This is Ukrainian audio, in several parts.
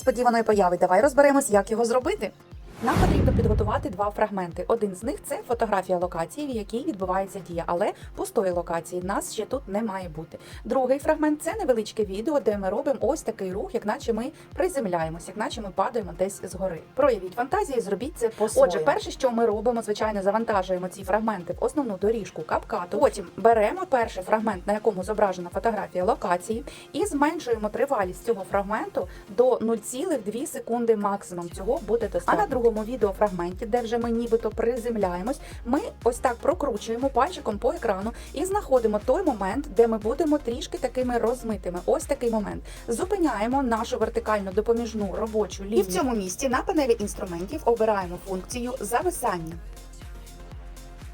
несподіваної появи. Давай розберемось, як його зробити. Нам потрібно підготувати два фрагменти. Один з них це фотографія локації, в якій відбувається дія, але пустої локації нас ще тут не має бути. Другий фрагмент це невеличке відео, де ми робимо ось такий рух, як наче ми приземляємося, як наче ми падаємо десь згори. Проявіть фантазію, і зробіть це по Отже, перше, що ми робимо, звичайно, завантажуємо ці фрагменти в основну доріжку капкату. Потім беремо перший фрагмент, на якому зображена фотографія локації, і зменшуємо тривалість цього фрагменту до 0,2 секунди максимум. Цього буде достатньо. А на другому відеофрагменті, де вже ми нібито приземляємось, ми ось так прокручуємо пальчиком по екрану і знаходимо той момент, де ми будемо трішки такими розмитими. Ось такий момент. Зупиняємо нашу вертикальну допоміжну робочу лінію. І в цьому місці на панелі інструментів обираємо функцію зависання.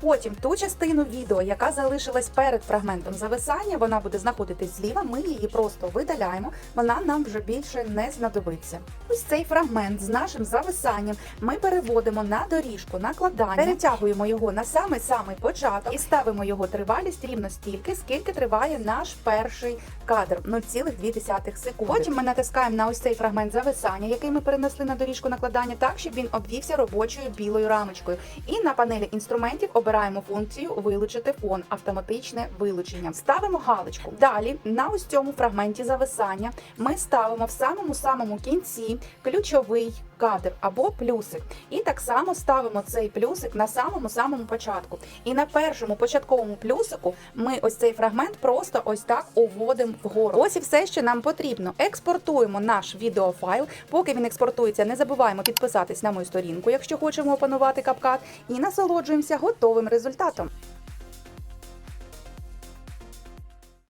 Потім ту частину відео, яка залишилась перед фрагментом зависання, вона буде знаходитись зліва. Ми її просто видаляємо. Вона нам вже більше не знадобиться. Ось цей фрагмент з нашим зависанням ми переводимо на доріжку накладання, перетягуємо його на самий самий початок і ставимо його тривалість рівно стільки, скільки триває наш перший кадр 0,2 секунди. Потім ми натискаємо на ось цей фрагмент зависання, який ми перенесли на доріжку накладання, так щоб він обвівся робочою білою рамочкою. І на панелі інструментів обираємо функцію вилучити фон, автоматичне вилучення. Ставимо галочку. Далі на ось цьому фрагменті зависання ми ставимо в самому самому кінці ключовий кадр або плюсик. І так само ставимо цей плюсик на самому самому початку. І на першому початковому плюсику ми ось цей фрагмент просто ось так уводимо вгору. Ось і все, що нам потрібно. Експортуємо наш відеофайл. Поки він експортується, не забуваємо підписатись на мою сторінку, якщо хочемо опанувати капкат, і насолоджуємося готовим кінцевим результатом.